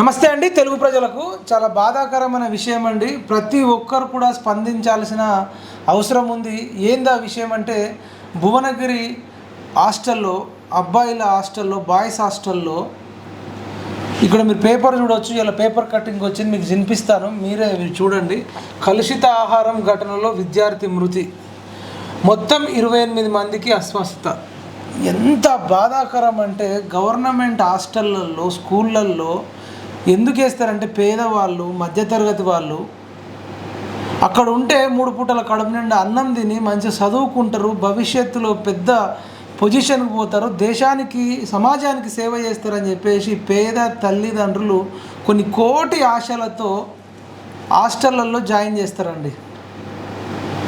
నమస్తే అండి తెలుగు ప్రజలకు. చాలా బాధాకరమైన విషయం అండి. ప్రతి ఒక్కరు కూడా స్పందించాల్సిన అవసరం ఉంది. ఏందా విషయం అంటే భువనగిరి హాస్టల్లో అబ్బాయిల హాస్టల్లో బాయ్స్ హాస్టల్లో ఇక్కడ మీరు పేపర్ చూడొచ్చు ఇలా పేపర్ కటింగ్ వచ్చింది మీకు వినిపిస్తాను. మీరే మీరు చూడండి. కలుషిత ఆహారం ఘటనలో విద్యార్థి మృతి. మొత్తం ఇరవై ఎనిమిది మందికి అస్వస్థత ఎంత బాధాకరం అంటే గవర్నమెంట్ హాస్టళ్ళల్లో స్కూళ్ళల్లో ఎందుకు వేస్తారంటే పేదవాళ్ళు మధ్యతరగతి వాళ్ళు అక్కడ ఉంటే మూడు పూటల కడుపు నిండా అన్నం తిని మంచిగా చదువుకుంటారు భవిష్యత్తులో పెద్ద పొజిషన్కి పోతారు దేశానికి సమాజానికి సేవ చేస్తారని చెప్పేసి పేద తల్లిదండ్రులు కొన్ని కోటి ఆశలతో హాస్టళ్ళల్లో జాయిన్ చేస్తారండి.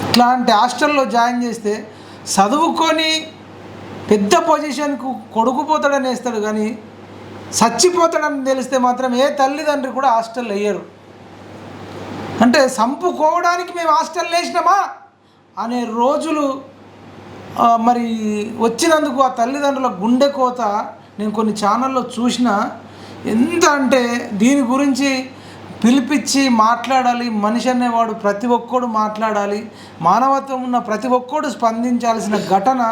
ఇట్లాంటి హాస్టల్లో జాయిన్ చేస్తే చదువుకొని పెద్ద పొజిషన్కు కొడుకుపోతాడని వేస్తాడు కానీ చచ్చిపోతాడని తెలిస్తే మాత్రం ఏ తల్లిదండ్రి కూడా హాస్టల్ వేయరు అంటే సంపుకోవడానికి మేము హాస్టల్ వేసినామా అనే రోజులు మరి వచ్చినందుకు ఆ తల్లిదండ్రుల గుండె కోత నేను కొన్ని ఛానల్లో చూసిన. ఎంత అంటే దీని గురించి పిలిపించి మాట్లాడాలి మనిషి అనేవాడు ప్రతి ఒక్కడు మాట్లాడాలి మానవత్వం ఉన్న ప్రతి ఒక్కడు స్పందించాల్సిన ఘటన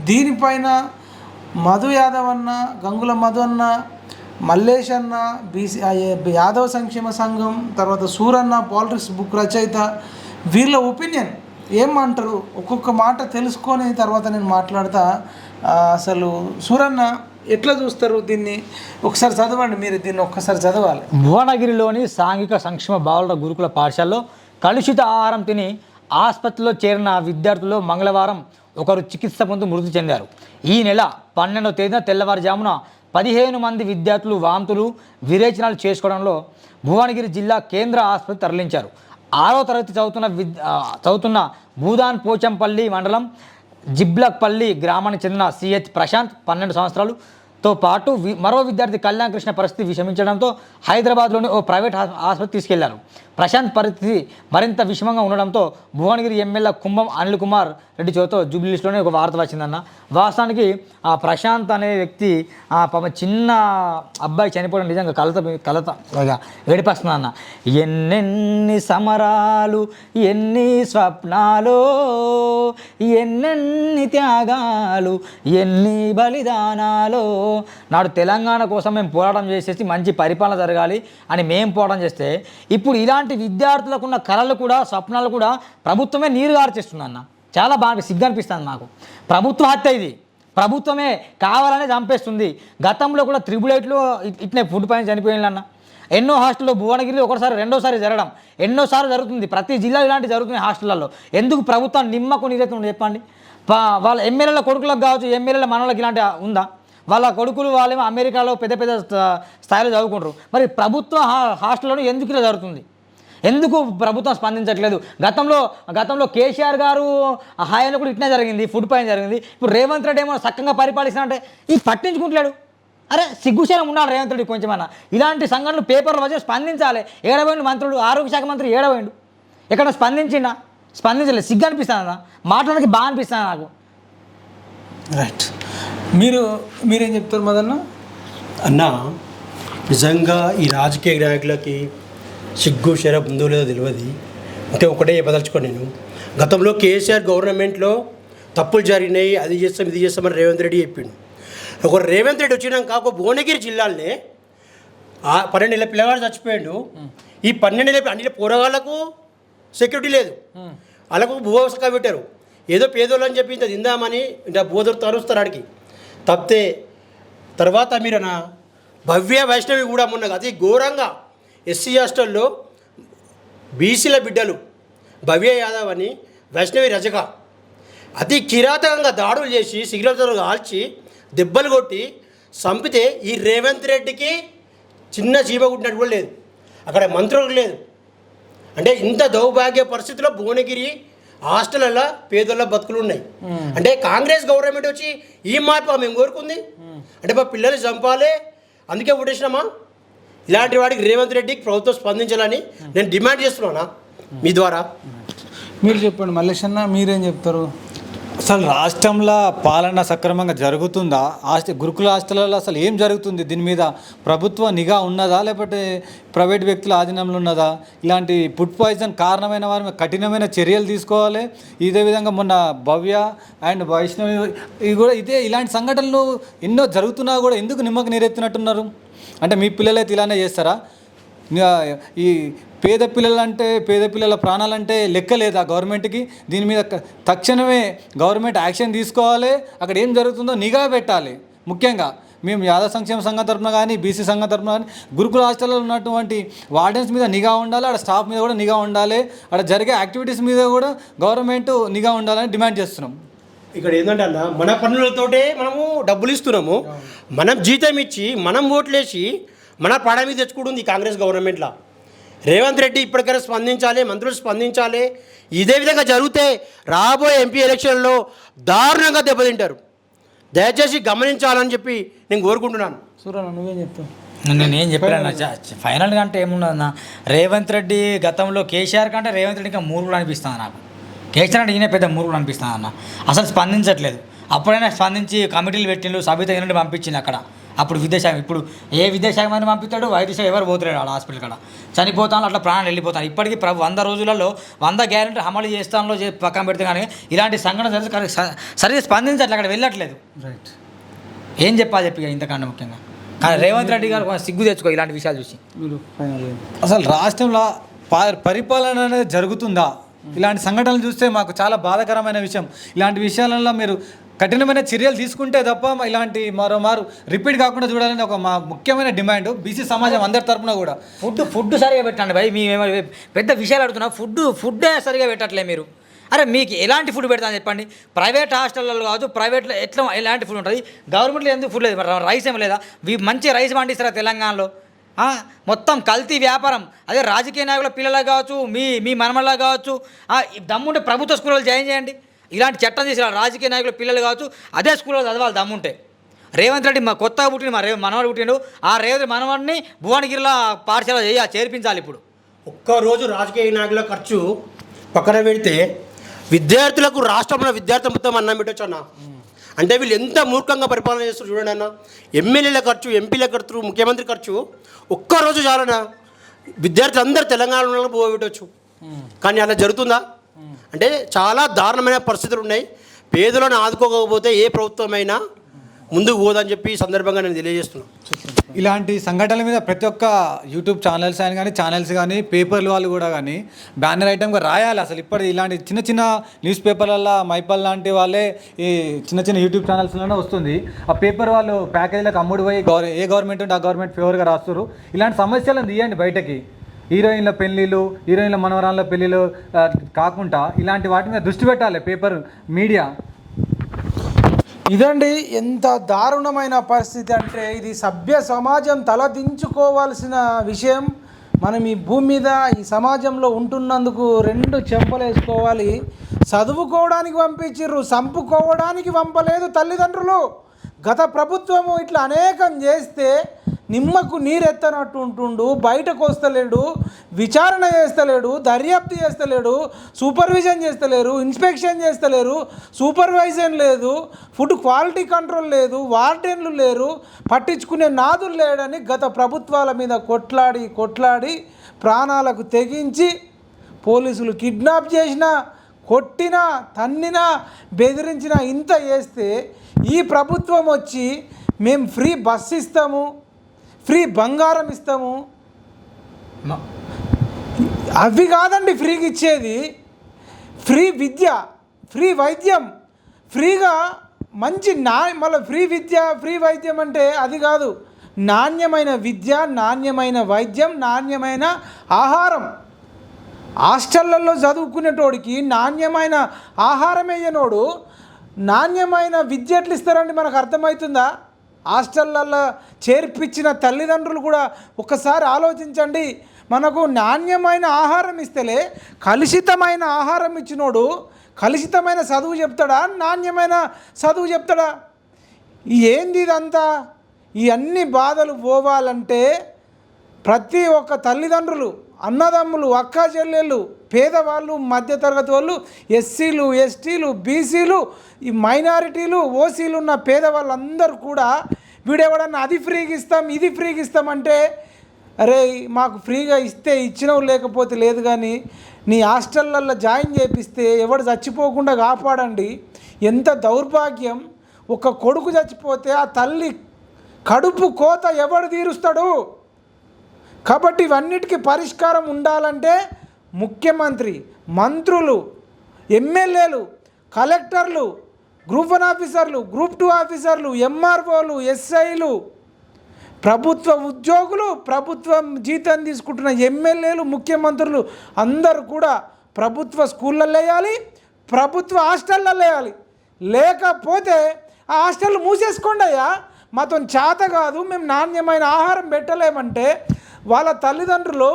దీనిపైన మధు యాదవ్ అన్న గంగుల మధు అన్న మల్లేష్ అన్న బీసీ యాదవ యాదవ్ సంక్షేమ సంఘం తర్వాత సూరన్న పాలిటిక్స్ బుక్ రచయిత వీళ్ళ ఒపీనియన్ ఏమంటారు? ఒక్కొక్క మాట తెలుసుకొని తర్వాత నేను మాట్లాడతా. అసలు సూరన్న ఎట్లా చూస్తారు దీన్ని? ఒకసారి చదవండి మీరు దీన్ని ఒక్కసారి చదవాలి. భువనగిరిలోని సాంఘిక సంక్షేమ బాలుర గురుకుల పాఠశాలలో కలుషిత ఆహారం తిని ఆసుపత్రిలో చేరిన విద్యార్థులు మంగళవారం ఒకరు చికిత్స పొందు మృతి చెందారు. ఈ నెల పన్నెండవ తేదీన తెల్లవారుజామున పదిహేను మంది విద్యార్థులు వాంతులు విరేచనాలు చేసుకోవడంలో భువనగిరి జిల్లా కేంద్ర ఆసుపత్రి తరలించారు. ఆరో తరగతి చదువుతున్న విద్ చదువుతున్న భూదాన్ పోచంపల్లి మండలం జిబ్లక్పల్లి గ్రామానికి చెందిన సిహెచ్ ప్రశాంత్ పన్నెండు సంవత్సరాలతో పాటు మరో విద్యార్థి కళ్యాణ్ కృష్ణ పరిస్థితి విషమించడంతో హైదరాబాద్లోని ఓ ప్రైవేట్ హాస్- ఆసుపత్రి తీసుకెళ్ళారు. ప్రశాంత్ పరిస్థితి మరింత విషమంగా ఉండడంతో భువనగిరి ఎమ్మెల్యే కుంభం అనిల్ కుమార్ రెడ్డి చోతో జూబ్లీస్లోనే ఒక వార్త వచ్చిందన్న. వాస్తవానికి ఆ ప్రశాంత్ అనే వ్యక్తి ఆ పాప చిన్న అబ్బాయి చనిపోవడం నిజంగా కలత కలత ఇక ఏడిపస్తుందన్న. ఎన్నెన్ని సమరాలు ఎన్ని స్వప్నాలు ఎన్నెన్ని త్యాగాలు ఎన్ని బలిదానాలు. నాడు తెలంగాణ కోసం మేము పోరాటం చేసేసి మంచి పరిపాలన జరగాలి అని మేము పోరాటం చేస్తే ఇప్పుడు ఇలాంటి విద్యార్థులకు ఉన్న కళలు కూడా స్వప్నాలు కూడా ప్రభుత్వమే నీరు గార్చేస్తుంది అన్న. చాలా బాగా సిగ్గు అనిపిస్తుంది నాకు. ప్రభుత్వ హత్య ఇది. ప్రభుత్వమే కావాలనే చంపేస్తుంది. గతంలో కూడా త్రిబుల్ ఎయిట్లో ఇట్నే ఫుడ్ పైన చనిపోయిందన్న ఎన్నో హాస్టల్లో భువనగిరిలో ఒకసారి రెండోసారి జరగడం. ఎన్నోసార్లు జరుగుతుంది. ప్రతి జిల్లా ఇలాంటి జరుగుతున్నాయి హాస్టళ్ళలో ఎందుకు ప్రభుత్వం నిమ్మకు నీరెత్తుంది చెప్పండి. వాళ్ళ ఎమ్మెల్యేల కొడుకులకు కావచ్చు ఎమ్మెల్యేల మనలకు ఇలాంటి ఉందా? వాళ్ళ కొడుకులు వాళ్ళేమో అమెరికాలో పెద్ద పెద్ద స్థాయిలో చదువుకుంటారు. మరి ప్రభుత్వ హా- హాస్టల్లో ఎందుకు ఇలా జరుగుతుంది? ఎందుకు ప్రభుత్వం స్పందించట్లేదు? గతంలో గతంలో కేసీఆర్ గారు హాయంలో కూడా ఇట్నే జరిగింది ఫుడ్ పైన జరిగింది. ఇప్పుడు రేవంత్ రెడ్డి ఏమో చక్కగా పరిపాలిస్తున్నా అంటే ఈ పట్టించుకుంటలేడు. అరే సిగ్గుశలం ఉండాలి రేవంత్ రెడ్డి కొంచెమన్నా ఇలాంటి సంఘటనలు పేపర్లు వచ్చి స్పందించాలి. ఏడవైండు మంత్రుడు ఆరోగ్య శాఖ మంత్రి ఏడవైండు ఎక్కడ స్పందించిండా? స్పందించలేదు. సిగ్గు అనిపిస్తుందా మాట్లాడడానికి బాగా అనిపిస్తుంది నాకు? రైట్ మీరు మీరేం చెప్తారు మదన్న? అన్న నిజంగా ఈ రాజకీయ నాయకులకి సిగ్గు శరప్ ఉందో లేదో తెలియదు అంటే ఒకటే చెప్పదలుచుకో నేను. గతంలో కేసీఆర్ గవర్నమెంట్లో తప్పులు జరిగినాయి అది చేస్తాం ఇది చేస్తామని రేవంత్ రెడ్డి చెప్పిండు. ఒక రేవంత్ రెడ్డి వచ్చినాక ఒక భువనగిరి జిల్లాలోనే ఆ పన్నెండు నెలల పిల్లవాడు చచ్చిపోయాడు. ఈ పన్నెండు నెలల అన్ని పోరగాళ్ళకు సెక్యూరిటీ లేదు. వాళ్ళకు భూవసక పెట్టారు. ఏదో పేదోళ్ళు అని చెప్పి ఇంత తిందామని ఇంత బోధరు తరుస్తారు ఆడికి. తప్పితే తర్వాత మీరు నా భవ్య వైష్ణవి కూడా మొన్న అతి ఘోరంగా ఎస్సీ హాస్టల్లో బీసీల బిడ్డలు భవ్య యాదవ్ అని వైష్ణవి రజక అతి కిరాతకంగా దాడులు చేసి సిగరెట్తో కాల్చి దెబ్బలు కొట్టి చంపితే ఈ రేవంత్ రెడ్డికి చిన్న చీమ కుట్టినట్టు కూడా లేదు. అక్కడ మంత్రులకు లేదు. అంటే ఇంత దౌర్భాగ్య పరిస్థితిలో భువనగిరి హాస్టల్లో పేదోళ్ళ బతుకులు ఉన్నాయి. అంటే కాంగ్రెస్ గవర్నమెంట్ వచ్చి ఈ మార్పు మేము కోరుకుంది? అంటే మా పిల్లల్ని చంపాలి. అందుకే ఓటేసినామా? ఇలాంటి వాడికి రేవంత్ రెడ్డికి ప్రభుత్వం స్పందించాలని నేను డిమాండ్ చేస్తున్నానా? మీ ద్వారా. మీరు చెప్పండి మల్లేష్ అన్న మీరేం చెప్తారు? అసలు రాష్ట్రంలో పాలన సక్రమంగా జరుగుతుందా? హాస్టల్ గురుకుల హాస్టల్లో అసలు ఏం జరుగుతుంది? దీని మీద ప్రభుత్వ నిఘా ఉన్నదా? లేకపోతే ప్రైవేట్ వ్యక్తుల ఆధీనంలో ఉన్నదా? ఇలాంటి ఫుడ్ పాయిజన్ కారణమైన వారి మీద కఠినమైన చర్యలు తీసుకోవాలి. ఇదే విధంగా మొన్న భవ్య అండ్ వైష్ణవి ఇవి కూడా ఇదే ఇలాంటి సంఘటనలు ఎన్నో జరుగుతున్నా కూడా ఎందుకు నిమ్మకు నీరెత్తినట్టున్నారు? అంటే మీ పిల్లలైతే ఇలానే చేస్తారా? ఇంకా ఈ పేద పిల్లలంటే పేద పిల్లల ప్రాణాలంటే లెక్క లేదా గవర్నమెంట్కి? దీని మీద తక్షణమే గవర్నమెంట్ యాక్షన్ తీసుకోవాలి అక్కడ ఏం జరుగుతుందో నిఘా పెట్టాలి ముఖ్యంగా. మేము యాదవ సంక్షేమ సంఘం తరపున కానీ బీసీ సంఘం తరపున కానీ గురుకుల హాస్టల్లో ఉన్నటువంటి వార్డెన్స్ మీద నిఘా ఉండాలి అక్కడ స్టాఫ్ మీద కూడా నిఘా ఉండాలి అక్కడ జరిగే యాక్టివిటీస్ మీద కూడా గవర్నమెంట్ నిఘా ఉండాలని డిమాండ్ చేస్తున్నాం. ఇక్కడ ఏంటంటే అన్న మన పన్నులతోటే మనము డబ్బులు ఇస్తున్నాము. మనం జీతం ఇచ్చి మనం ఓట్లేసి మన పాడ మీద తెచ్చుకుంటుంది ఈ కాంగ్రెస్ గవర్నమెంట్లో. రేవంత్ రెడ్డి ఇప్పటికైనా స్పందించాలి మంత్రులు స్పందించాలి. ఇదే విధంగా జరిగితే రాబోయే ఎంపీ ఎలక్షన్లో దారుణంగా దెబ్బతింటారు. దయచేసి గమనించాలని చెప్పి నేను కోరుకుంటున్నాను. సూరన్న నువ్వేం చెప్తావు? నేను ఏం చెప్పాను ఫైనల్గా అంటే ఏమున్నదన్న రేవంత్ రెడ్డి గతంలో కేసీఆర్ కంటే రేవంత్ రెడ్డి ఇంకా మూర్ఖుడు అనిపిస్తుంది నాకు. కేసీఆర్ అంటే ఈయన పెద్ద మూర్ఖుడు అనిపిస్తుంది అన్న. అసలు స్పందించట్లేదు. అప్పుడైనా స్పందించి కమిటీలు పెట్టిండు సబిత నుండి పంపించింది అక్కడ. అప్పుడు విద్యాశాఖ ఇప్పుడు ఏ విద్యాశాఖ మంది పంపిస్తాడు? వైద్య శాఖ ఎవరు పోతలేడు ఆడ హాస్పిటల్ కాడ. చనిపోతాను అట్లా ప్రాణాలు వెళ్ళిపోతాను ఇప్పటికీ ప్రభు వంద రోజులలో వంద గ్యారెంటీ అమలు చేస్తానో పక్కన పెడితే కానీ ఇలాంటి సంఘటన జరిగితే సరిగ్గా స్పందించట్లేదు అక్కడ వెళ్ళట్లేదు. రైట్ ఏం చెప్పాలి చెప్పి ఇంతకన్నా ముఖ్యంగా? కానీ రేవంత్ రెడ్డి గారు సిగ్గు తెచ్చుకో ఇలాంటి విషయాలు చూసి. అసలు రాష్ట్రంలో ప- పరిపాలన అనేది జరుగుతుందా? ఇలాంటి సంఘటనలు చూస్తే మాకు చాలా బాధాకరమైన విషయం. ఇలాంటి విషయాలలో మీరు కఠినమైన చర్యలు తీసుకుంటే తప్ప ఇలాంటి మరోమారు రిపీట్ కాకుండా చూడాలని ఒక మా ముఖ్యమైన డిమాండ్ బీసీ సమాజం అందరి తరపున కూడా. ఫుడ్ ఫుడ్ సరిగా పెట్టండి భయ్. మేము పెద్ద విషయాలు అడుగుతున్నా. ఫుడ్ ఫుడ్డే సరిగా పెట్టట్లే మీరు. అరే మీకు ఎలాంటి ఫుడ్ పెడతా చెప్పండి? ప్రైవేట్ హాస్టల్లో కాదు ప్రైవేట్లో ఎట్లా ఎలాంటి ఫుడ్ ఉంటుంది? గవర్నమెంట్లో ఎందుకు ఫుడ్ లేదు? రైస్ ఏం లేదా? మంచి రైస్ పండిస్తారా తెలంగాణలో? మొత్తం కల్తీ వ్యాపారం. అదే రాజకీయ నాయకుల పిల్లలకు కావచ్చు మీ మీ మనమల్లా కావచ్చు దమ్ముంటే ప్రభుత్వ స్కూల్లో జాయిన్ చేయండి. ఇలాంటి చట్టం చేసిన రాజకీయ నాయకుల పిల్లలు కావచ్చు అదే స్కూల్లో చదవాలి దమ్ముంటే. రేవంత్ రెడ్డి మా కొత్తగా పుట్టిన మా రే మనవాడు పుట్టిండు. ఆ రేవంత్ మనవాడిని భువనగిరిలో పాఠశాల చేయ చేర్పించాలి ఇప్పుడు. ఒక్కరోజు రాజకీయ నాయకుల ఖర్చు పక్కన పెడితే విద్యార్థులకు రాష్ట్రంలో విద్యార్థులు మొత్తం అన్నం పెట్టచ్చు అన్న. అంటే వీళ్ళు ఎంత మూర్ఖంగా పరిపాలన చేస్తారు చూడండి అన్న. ఎమ్మెల్యేల ఖర్చు ఎంపీల ఖర్చు ముఖ్యమంత్రి ఖర్చు ఒక్కరోజు చాలనా విద్యార్థులు అందరూ తెలంగాణలో పోగొట్టచ్చు కానీ అలా జరుగుతుందా? అంటే చాలా దారుణమైన పరిస్థితులు ఉన్నాయి. పేదలను ఆదుకోకపోతే ఏ ప్రభుత్వమైనా ముందుకు పోదని చెప్పి సందర్భంగా నేను తెలియజేస్తున్నాను ఇలాంటి సంఘటనల మీద ప్రతి ఒక్క యూట్యూబ్ ఛానల్స్ అయినా కానీ ఛానల్స్ కానీ పేపర్లు వాళ్ళు కూడా కానీ బ్యానర్ ఐటమ్గా రాయాలి అసలు ఇప్పటి ఇలాంటి చిన్న చిన్న న్యూస్ పేపర్లలో మైపల్ లాంటి వాళ్ళే ఈ చిన్న చిన్న యూట్యూబ్ ఛానల్స్లోనే వస్తుంది. ఆ పేపర్ వాళ్ళు ప్యాకేజీలకు అమ్ముడు పోయి గవర్ ఏ గవర్నమెంట్ ఉంటే ఆ గవర్నమెంట్ ఫేవర్గా రాస్తారు ఇలాంటి సమస్యలను తీయండి బయటకి. హీరోయిన్ల పెళ్ళిళ్ళు హీరోయిన్ల మనవరాళ్ళ పెళ్ళిళ్ళు కాకుండా ఇలాంటి వాటి మీద దృష్టి పెట్టాలి పేపర్ మీడియా. ఇదండి ఎంత దారుణమైన పరిస్థితి అంటే ఇది సభ్య సమాజం తలదించుకోవాల్సిన విషయం. మనం ఈ భూమి మీద ఈ సమాజంలో ఉంటున్నందుకు రెండు చెంపలు వేసుకోవాలి. చదువుకోవడానికి పంపించిర్రు చంపుకోవడానికి పంపలేదు తల్లిదండ్రులు. గత ప్రభుత్వము ఇట్లా అనేకం చేస్తే నిమ్మకు నీరెత్తనట్టు ఉంటుండు బయటకు వస్తలేడు విచారణ చేస్తలేడు దర్యాప్తు చేస్తలేడు సూపర్విజన్ చేస్తలేరు ఇన్స్పెక్షన్ చేస్తలేరు సూపర్వైజన్ లేదు ఫుడ్ క్వాలిటీ కంట్రోల్ లేదు వార్డెన్లు లేరు పట్టించుకునే నాదులు లేడని గత ప్రభుత్వాల మీద కొట్లాడి కొట్లాడి ప్రాణాలకు తెగించి పోలీసులు కిడ్నాప్ చేసిన కొట్టినా తన్నినా బెదిరించినా ఇంత చేస్తే ఈ ప్రభుత్వం వచ్చి మేము ఫ్రీ బస్ ఇస్తాము. ఫ్రీ బంగారం ఇస్తాము. అవి కాదండి ఫ్రీగా ఇచ్చేది. ఫ్రీ విద్య ఫ్రీ వైద్యం. ఫ్రీగా మంచి నా మళ్ళీ ఫ్రీ విద్య ఫ్రీ వైద్యం అంటే అది కాదు. నాణ్యమైన విద్య నాణ్యమైన వైద్యం నాణ్యమైన ఆహారం. హాస్టళ్ళల్లో చదువుకునేటోడికి నాణ్యమైన ఆహారం వేయనోడు నాణ్యమైన విద్య ఎట్లా ఇస్తారండి మనకు అర్థమవుతుందా? హాస్టళ్ళల్లో చేర్పించిన తల్లిదండ్రులు కూడా ఒకసారి ఆలోచించండి. మనకు నాణ్యమైన ఆహారం ఇస్తేలే కలుషితమైన ఆహారం ఇచ్చినోడు కలుషితమైన చదువు చెప్తాడా? నాణ్యమైన చదువు చెప్తాడా? ఏంది ఇదంతా? ఈ అన్ని బాధలు పోవాలంటే ప్రతి ఒక్క తల్లిదండ్రులు అన్నదమ్ములు అక్క చెల్లెళ్ళు పేదవాళ్ళు మధ్యతరగతి వాళ్ళు ఎస్సీలు ఎస్టీలు బీసీలు ఈ మైనారిటీలు ఓసీలు ఉన్న పేదవాళ్ళందరూ కూడా వీడెవడన్నా అది ఫ్రీగా ఇస్తాం ఇది ఫ్రీగా ఇస్తామంటే అరే మాకు ఫ్రీగా ఇస్తే ఇచ్చినవు లేకపోతే లేదు కానీ నీ హాస్టళ్ళల్లో జాయిన్ చేపిస్తే ఎవడు చచ్చిపోకుండా కాపాడండి. ఎంత దౌర్భాగ్యం. ఒక కొడుకు చచ్చిపోతే ఆ తల్లి కడుపు కోత ఎవడు తీరుస్తాడు? కాబట్టి ఇవన్నిటికీ పరిష్కారం ఉండాలంటే ముఖ్యమంత్రి మంత్రులు ఎమ్మెల్యేలు కలెక్టర్లు గ్రూప్ వన్ ఆఫీసర్లు గ్రూప్ టూ ఆఫీసర్లు ఎంఆర్ఓలు ఎస్ఐలు ప్రభుత్వ ఉద్యోగులు ప్రభుత్వం జీతం తీసుకుంటున్న ఎమ్మెల్యేలు ముఖ్యమంత్రులు అందరూ కూడా ప్రభుత్వ స్కూళ్ళల్లో వేయాలి ప్రభుత్వ హాస్టల్లో వేయాలి. లేకపోతే ఆ హాస్టల్ మూసేసుకోండి అయ్యా. మాతో చేత కాదు మేము నాణ్యమైన ఆహారం పెట్టలేమంటే వాళ్ళ తల్లిదండ్రులు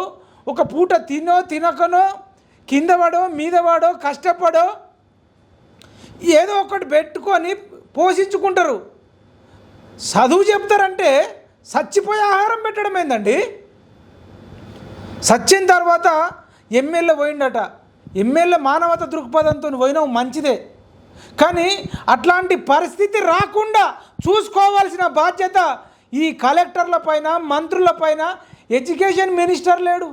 ఒక పూట తినో తినకనో కింద పడో మీద పడో కష్టపడో ఏదో ఒకటి పెట్టుకొని పోషించుకుంటారు. చదువు చెప్తారంటే చచ్చిపోయే ఆహారం పెట్టడం ఏందండి? చచ్చిన తర్వాత ఎమ్మెల్యే పోయిండట. ఎమ్మెల్యే మానవత దృక్పథంతో పోయినావు మంచిదే. కానీ అట్లాంటి పరిస్థితి రాకుండా చూసుకోవాల్సిన బాధ్యత ఈ కలెక్టర్ల పైన మంత్రుల పైన ఎడ్యుకేషన్ మినిస్టర్ లేడు.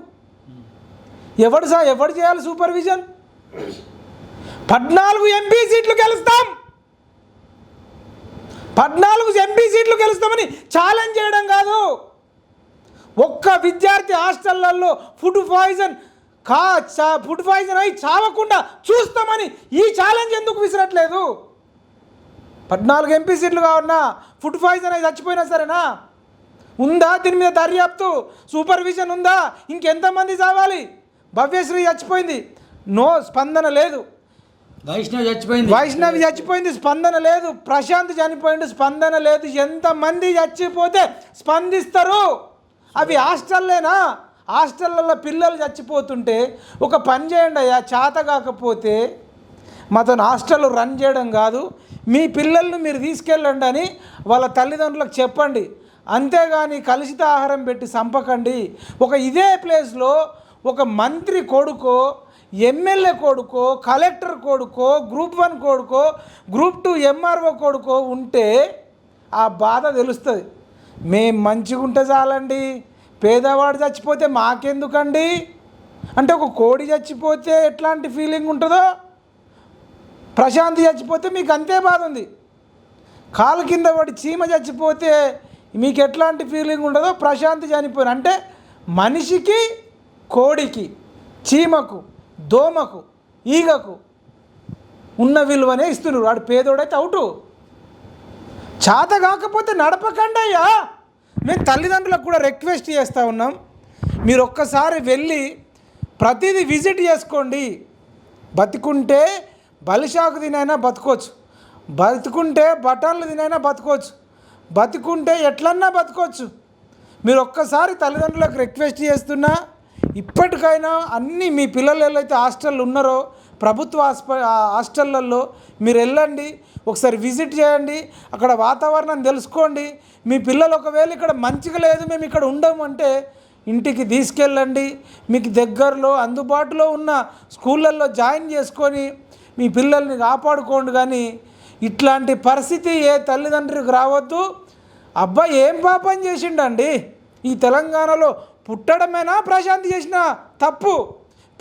ఎవడు సా ఎవడు చేయాలి సూపర్విజన్? పద్నాలుగు ఎంపీ సీట్లు గెలుస్తాం. పద్నాలుగు ఎంపీ సీట్లు గెలుస్తామని ఛాలెంజ్ చేయడం కాదు. ఒక్క విద్యార్థి హాస్టళ్ళలో ఫుడ్ పాయిజన్ కా చా ఫుడ్ పాయిజన్ అయి చావకుండా చూస్తామని ఈ ఛాలెంజ్ ఎందుకు విసిరట్లేదు? పద్నాలుగు ఎంపీ సీట్లు కావన్నా ఫుడ్ పాయిజన్ అయి చచ్చిపోయినా సరేనా? ఉందా దీని మీద దర్యాప్తు సూపర్విజన్ ఉందా? ఇంకెంతమంది చావాలి? భవ్యశ్రీ చచ్చిపోయింది. నో స్పందన లేదు. వైష్ణవ్ చచ్చిపోయింది. వైష్ణవి చచ్చిపోయింది స్పందన లేదు. ప్రశాంత్ చనిపోయింది స్పందన లేదు. ఎంతమంది చచ్చిపోతే స్పందిస్తారు? అవి హాస్టల్లేనా? హాస్టళ్ళల్లో పిల్లలు చచ్చిపోతుంటే ఒక పని చేయండి అయ్యా చేత కాకపోతే మాతో హాస్టల్ రన్ చేయడం కాదు. మీ పిల్లల్ని మీరు తీసుకెళ్ళండి అని వాళ్ళ తల్లిదండ్రులకు చెప్పండి. అంతేగాని కలుషిత ఆహారం పెట్టి చంపకండి ఒక ఇదే ప్లేస్లో ఒక మంత్రి కొడుకో ఎమ్మెల్యే కొడుకో కలెక్టర్ కొడుకో గ్రూప్ వన్ కొడుకో గ్రూప్ టూ ఎంఆర్ఓ కొడుకో ఉంటే ఆ బాధ తెలుస్తుంది. మేము మంచిగా ఉంటే చాలండి. పేదవాడు చచ్చిపోతే మాకెందుకండి? అంటే ఒక కోడి చచ్చిపోతే ఎట్లాంటి ఫీలింగ్ ఉంటుందో? ప్రశాంతి చచ్చిపోతే మీకు అంతే బాధ ఉంది. కాలు కింద పడి చీమ చచ్చిపోతే మీకు ఎట్లాంటి ఫీలింగ్ ఉండదో ప్రశాంతి చనిపోయిన. అంటే మనిషికి కోడికి చీమకు దోమకు ఈగకు ఉన్న విలువనే ఇస్తున్నారు. వాడు పేదోడైతే అవుటు. చేత కాకపోతే నడపకండి అయ్యా. మేము తల్లిదండ్రులకు కూడా రిక్వెస్ట్ చేస్తూ ఉన్నాం. మీరు ఒక్కసారి వెళ్ళి ప్రతిదీ విజిట్ చేసుకోండి. బతికుంటే బలిషాకు తినైనా బతుకోవచ్చు. బతుకుంటే బఠాన్లు తినైనా బతుకోవచ్చు. బతుకుంటే ఎట్లన్నా బతకొచ్చు. మీరు ఒక్కసారి తల్లిదండ్రులకు రిక్వెస్ట్ చేస్తున్నా ఇప్పటికైనా అన్ని మీ పిల్లలు ఎవరైతే హాస్టల్ ఉన్నారో ప్రభుత్వ హాస్ప హాస్టళ్ళల్లో మీరు వెళ్ళండి ఒకసారి విజిట్ చేయండి అక్కడ వాతావరణం తెలుసుకోండి. మీ పిల్లలు ఒకవేళ ఇక్కడ మంచిగా లేదు మేము ఇక్కడ ఉండము అంటే ఇంటికి తీసుకెళ్ళండి. మీకు దగ్గరలో అందుబాటులో ఉన్న స్కూళ్ళల్లో జాయిన్ చేసుకొని మీ పిల్లల్ని కాపాడుకోండి కానీ ఇట్లాంటి పరిస్థితి ఏ తల్లిదండ్రులకు రావద్దు. అబ్బాయి ఏం పాపం చేసిండండి? ఈ తెలంగాణలో పుట్టడమేనా ప్రశాంతి చేసిన తప్పు?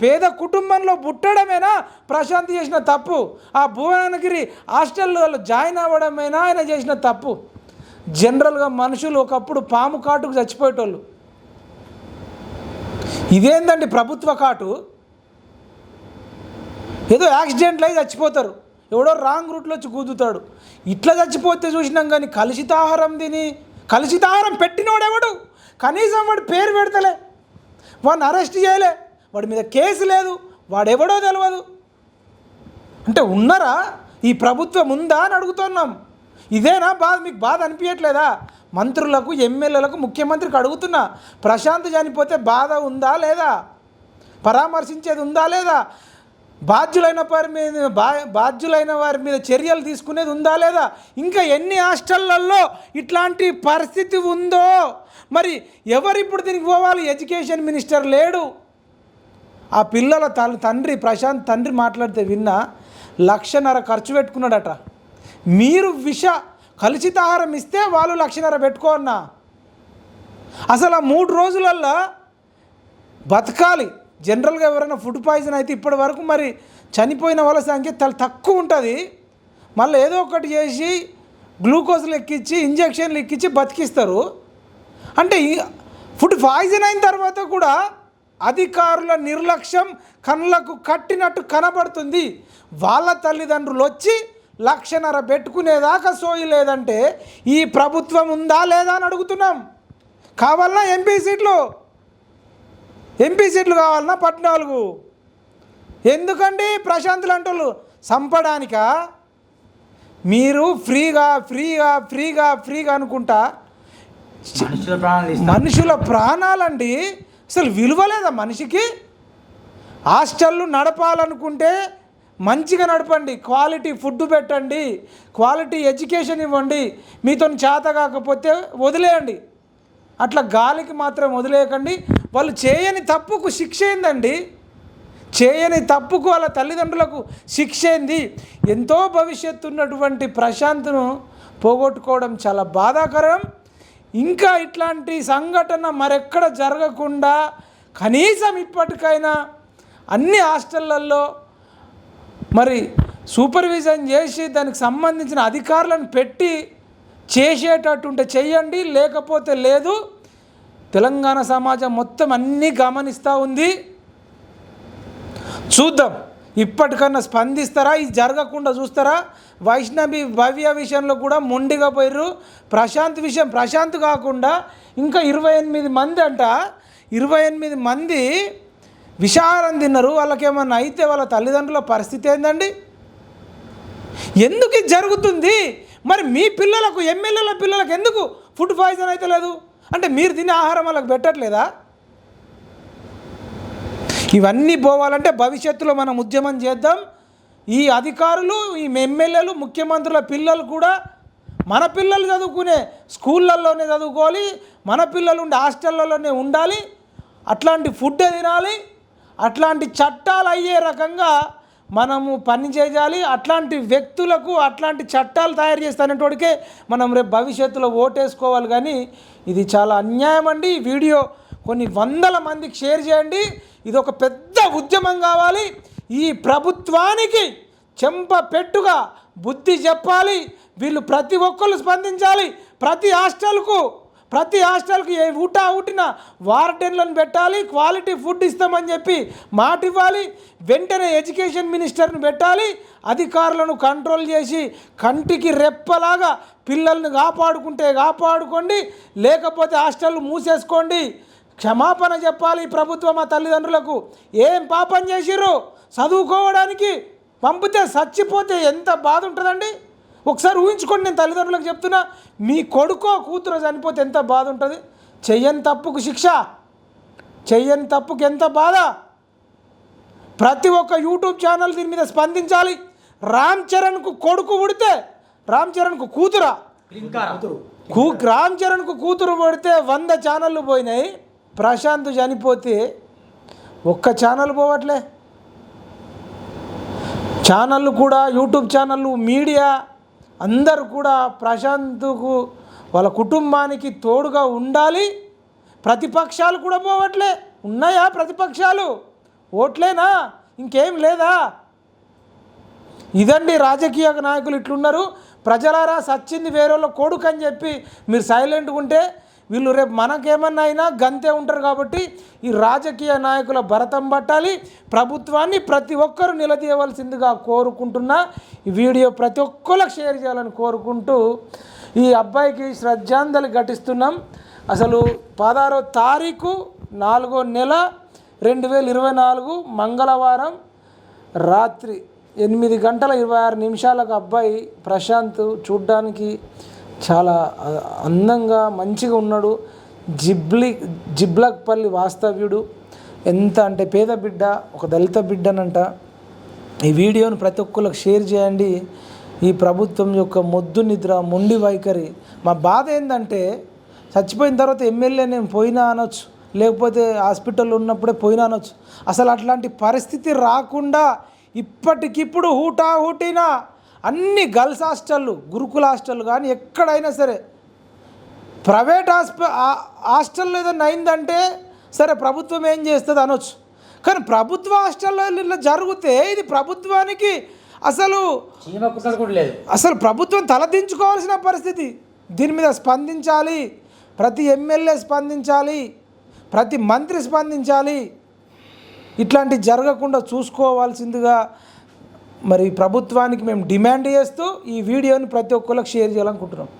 పేద కుటుంబంలో పుట్టడమేనా ప్రశాంతి చేసిన తప్పు? ఆ భువనగిరి హాస్టల్లో జాయిన్ అవ్వడమేనా ఆయన చేసిన తప్పు? జనరల్గా మనుషులు ఒకప్పుడు పాము కాటుకు చచ్చిపోయేటోళ్ళు. ఇదేందండి ప్రభుత్వ కాటు? ఏదో యాక్సిడెంట్లు అయి చచ్చిపోతారు. ఎవడో రాంగ్ రూట్లో వచ్చి కూదుతాడు. ఇట్లా చచ్చిపోతే చూసినాం కానీ కలుషితాహారం తిని కలుషితాహారం పెట్టినోడెవడు కనీసం వాడు పేరు పెడతలే. వాడిని అరెస్ట్ చేయలే. వాడి మీద కేసు లేదు. వాడెవడో తెలియదు అంటే ఉన్నారా? ఈ ప్రభుత్వం ఉందా అని అడుగుతున్నాం. ఇదేనా బాధ? మీకు బాధ అనిపించట్లేదా? మంత్రులకు ఎమ్మెల్యేలకు ముఖ్యమంత్రికి అడుగుతున్నా. ప్రశాంత్ చనిపోతే బాధ ఉందా లేదా? పరామర్శించేది ఉందా లేదా? బాధ్యులైన వారి మీద బా బాధ్యులైన వారి మీద చర్యలు తీసుకునేది ఉందా లేదా? ఇంకా ఎన్ని హాస్టళ్ళలో ఇట్లాంటి పరిస్థితి ఉందో? మరి ఎవరు ఇప్పుడు దీనికి పోవాలి? ఎడ్యుకేషన్ మినిస్టర్ లేడు. ఆ పిల్లల తండ్రి ప్రశాంత్ తండ్రి మాట్లాడితే విన్నా లక్షన్నర ఖర్చు పెట్టుకున్నాడట. మీరు విష కలుషితాహారం ఇస్తే వాళ్ళు లక్షన్నర పెట్టుకోన్నా అసలు ఆ మూడు రోజులల్లో బతకాలి. జనరల్గా ఎవరైనా ఫుడ్ పాయిజన్ అయితే ఇప్పటి వరకు మరి చనిపోయిన వాళ్ళ సంఖ్య చాలా తక్కువ ఉంటుంది. మళ్ళీ ఏదో ఒకటి చేసి గ్లూకోజ్లు ఎక్కించి ఇంజక్షన్లు ఎక్కించి బతికిస్తారు. అంటే ఫుడ్ పాయిజన్ అయిన తర్వాత కూడా అధికారుల నిర్లక్ష్యం కళ్ళకు కట్టినట్టు కనబడుతుంది. వాళ్ళ తల్లిదండ్రులు వచ్చి లక్షన్నర పెట్టుకునేదాకా సోయి లేదంటే ఈ ప్రభుత్వం ఉందా లేదా అని అడుగుతున్నాం. కావాలన్నా ఎంపీ సీట్లు ఎంపీ సీట్లు కావాలన్నా పద్నాలుగు. ఎందుకండి ప్రశాంతులు అంటులు చంపడానికా మీరు ఫ్రీగా ఫ్రీగా ఫ్రీగా ఫ్రీగా అనుకుంటా? మనుషుల ప్రాణాలండి. అసలు విలువ లేదా మనిషికి? హాస్టళ్ళు నడపాలనుకుంటే మంచిగా నడపండి. క్వాలిటీ ఫుడ్ పెట్టండి. క్వాలిటీ ఎడ్యుకేషన్ ఇవ్వండి. మీతో చేత కాకపోతే వదిలేయండి. అట్లా గాలికి మాత్రం వదిలేయకండి. వాళ్ళు చేయని తప్పుకు శిక్ష ఏందండి? చేయని తప్పుకు వాళ్ళ తల్లిదండ్రులకు శిక్ష ఏంది? ఎంతో భవిష్యత్తు ఉన్నటువంటి ప్రశాంత్ను పోగొట్టుకోవడం చాలా బాధాకరం. ఇంకా ఇట్లాంటి సంఘటన మరెక్కడ జరగకుండా కనీసం ఇప్పటికైనా అన్ని హాస్టళ్ళలో మరి సూపర్విజన్ చేసి దానికి సంబంధించిన అధికారులను పెట్టి చేసేటట్టుంటే చెయ్యండి లేకపోతే లేదు. తెలంగాణ సమాజం మొత్తం అన్నీ గమనిస్తూ ఉంది. చూద్దాం ఇప్పటికన్నా స్పందిస్తారా? ఇది జరగకుండా చూస్తారా? వైష్ణవి భవ్య విషయంలో కూడా మొండిగా పోయారు ప్రశాంత్ విషయం ప్రశాంత్ కాకుండా ఇంకా ఇరవై ఎనిమిది మంది అంట. ఇరవై ఎనిమిది మంది విషారం తిన్నారు. వాళ్ళకేమన్నా అయితే వాళ్ళ తల్లిదండ్రుల పరిస్థితి ఏందండి? ఎందుకు ఇది జరుగుతుంది? మరి మీ పిల్లలకు ఎమ్మెల్యేల పిల్లలకు ఎందుకు ఫుడ్ పాయిజన్ అయితే లేదు? అంటే మీరు తినే ఆహారం వాళ్ళకి పెట్టట్లేదా? ఇవన్నీ పోవాలంటే భవిష్యత్తులో మనం ఉద్యమం చేద్దాం. ఈ అధికారులు ఈ ఎమ్మెల్యేలు ముఖ్యమంత్రుల పిల్లలు కూడా మన పిల్లలు చదువుకునే స్కూళ్ళల్లోనే చదువుకోవాలి. మన పిల్లలు ఉండే హాస్టళ్ళలోనే ఉండాలి. అట్లాంటి ఫుడ్ తినాలి. అట్లాంటి చట్టాలు అయ్యే రకంగా మనము పని చేయాలి అట్లాంటి వ్యక్తులకు అట్లాంటి చట్టాలు తయారు చేస్తానేటోడికే మనం రేపు భవిష్యత్తులో ఓటేసుకోవాలి. కానీ ఇది చాలా అన్యాయం అండి. ఈ వీడియో కొన్ని వందల మందికి షేర్ చేయండి. ఇది ఒక పెద్ద ఉద్యమం కావాలి. ఈ ప్రభుత్వానికి చెంప పెట్టుగా బుద్ధి చెప్పాలి. వీళ్ళు ప్రతి ఒక్కరు స్పందించాలి. ప్రతి హాస్టల్కు ప్రతి హాస్టల్కి ఏ ఊటా ఊటిన వార్డెన్లను పెట్టాలి క్వాలిటీ ఫుడ్ ఇస్తామని చెప్పి మాట ఇవ్వాలి వెంటనే ఎడ్యుకేషన్ మినిస్టర్ని పెట్టాలి అధికారులను కంట్రోల్ చేసి కంటికి రెప్పలాగా పిల్లల్ని కాపాడుకుంటే కాపాడుకోండి లేకపోతే హాస్టల్ మూసేసుకోండి. క్షమాపణ చెప్పాలి ప్రభుత్వం మా తల్లిదండ్రులకు. ఏం పాపం చేసిర్రు? చదువుకోవడానికి పంపితే చచ్చిపోతే ఎంత బాధ ఉంటుందండి? ఒకసారి ఊహించుకోండి నేను తల్లిదండ్రులకు చెప్తున్నా మీ కొడుకో కూతురు చనిపోతే ఎంత బాధ ఉంటుంది? చెయ్యని తప్పుకు శిక్ష చెయ్యని తప్పుకి ఎంత బాధ? ప్రతి ఒక్క యూట్యూబ్ ఛానల్ దీని మీద స్పందించాలి. రామ్ చరణ్కు కొడుకు పుడితే రామ్ చరణ్కు కూతురా? కూ రామ్ చరణ్కు కూతురు పడితే వంద ఛానళ్ళు పోయినాయి. ప్రశాంత్ చనిపోతే ఒక్క ఛానల్ పోవట్లే. ఛానళ్ళు కూడా యూట్యూబ్ ఛానళ్ళు మీడియా అందరూ కూడా ప్రశాంత్కు వాళ్ళ కుటుంబానికి తోడుగా ఉండాలి. ప్రతిపక్షాలు కూడా పోవట్లే. ఉన్నాయా ప్రతిపక్షాలు? ఓట్లేనా? ఇంకేం లేదా? ఇదండి రాజకీయ నాయకులు ఇట్లున్నారు. ప్రజలారా సచ్చింది వేరేలో కొడుకు అని చెప్పి మీరు సైలెంట్గా ఉంటే వీళ్ళు రేపు మనకేమన్నా అయినా గంతే ఉంటారు కాబట్టి ఈ రాజకీయ నాయకుల భరతం పట్టాలి. ప్రభుత్వాన్ని ప్రతి ఒక్కరూ నిలదీయవలసిందిగా కోరుకుంటున్నా. ఈ వీడియో ప్రతి ఒక్కరికి షేర్ చేయాలని కోరుకుంటూ ఈ అబ్బాయికి శ్రద్ధాంజలి ఘటిస్తున్నాం. అసలు పదహారో తారీఖు నాలుగో నెల రెండు వేల ఇరవై నాలుగు మంగళవారం రాత్రి ఎనిమిది గంటల ఇరవై ఆరు నిమిషాలకు అబ్బాయి ప్రశాంత్ చూడ్డానికి చాలా అందంగా మంచిగా ఉన్నాడు. జిబ్లి జిబ్లక్పల్లి వాస్తవ్యుడు. ఎంత అంటే పేద బిడ్డ ఒక దళిత బిడ్డనంట. ఈ వీడియోను ప్రతి ఒక్కరికి షేర్ చేయండి. ఈ ప్రభుత్వం యొక్క మొద్దు నిద్ర మొండి వైఖరి. మా బాధ ఏంటంటే చచ్చిపోయిన తర్వాత ఎమ్మెల్యే నేను పోయినా అనొచ్చు. లేకపోతే హాస్పిటల్లో ఉన్నప్పుడే పోయినా అనొచ్చు. అసలు అట్లాంటి పరిస్థితి రాకుండా ఇప్పటికిప్పుడు హూటా హూటీనా అన్ని గర్ల్స్ హాస్టళ్ళు గురుకుల హాస్టల్ కానీ ఎక్కడైనా సరే ప్రైవేట్ హాస్ప హాస్టల్లో ఏదైనా అయిందంటే సరే ప్రభుత్వం ఏం చేస్తుంది అనొచ్చు. కానీ ప్రభుత్వ హాస్టల్లో ఇలా జరిగితే ఇది ప్రభుత్వానికి అసలు అసలు ప్రభుత్వం తలదించుకోవాల్సిన పరిస్థితి. దీని మీద స్పందించాలి ప్రతి ఎమ్మెల్యే స్పందించాలి ప్రతి మంత్రి స్పందించాలి. ఇట్లాంటి జరగకుండా చూసుకోవాల్సిందిగా మరి ప్రభుత్వానికి మేము డిమాండ్ చేస్తూ ఈ వీడియోని ప్రతి ఒక్కరికి షేర్ చేయాలనుకుంటున్నాం.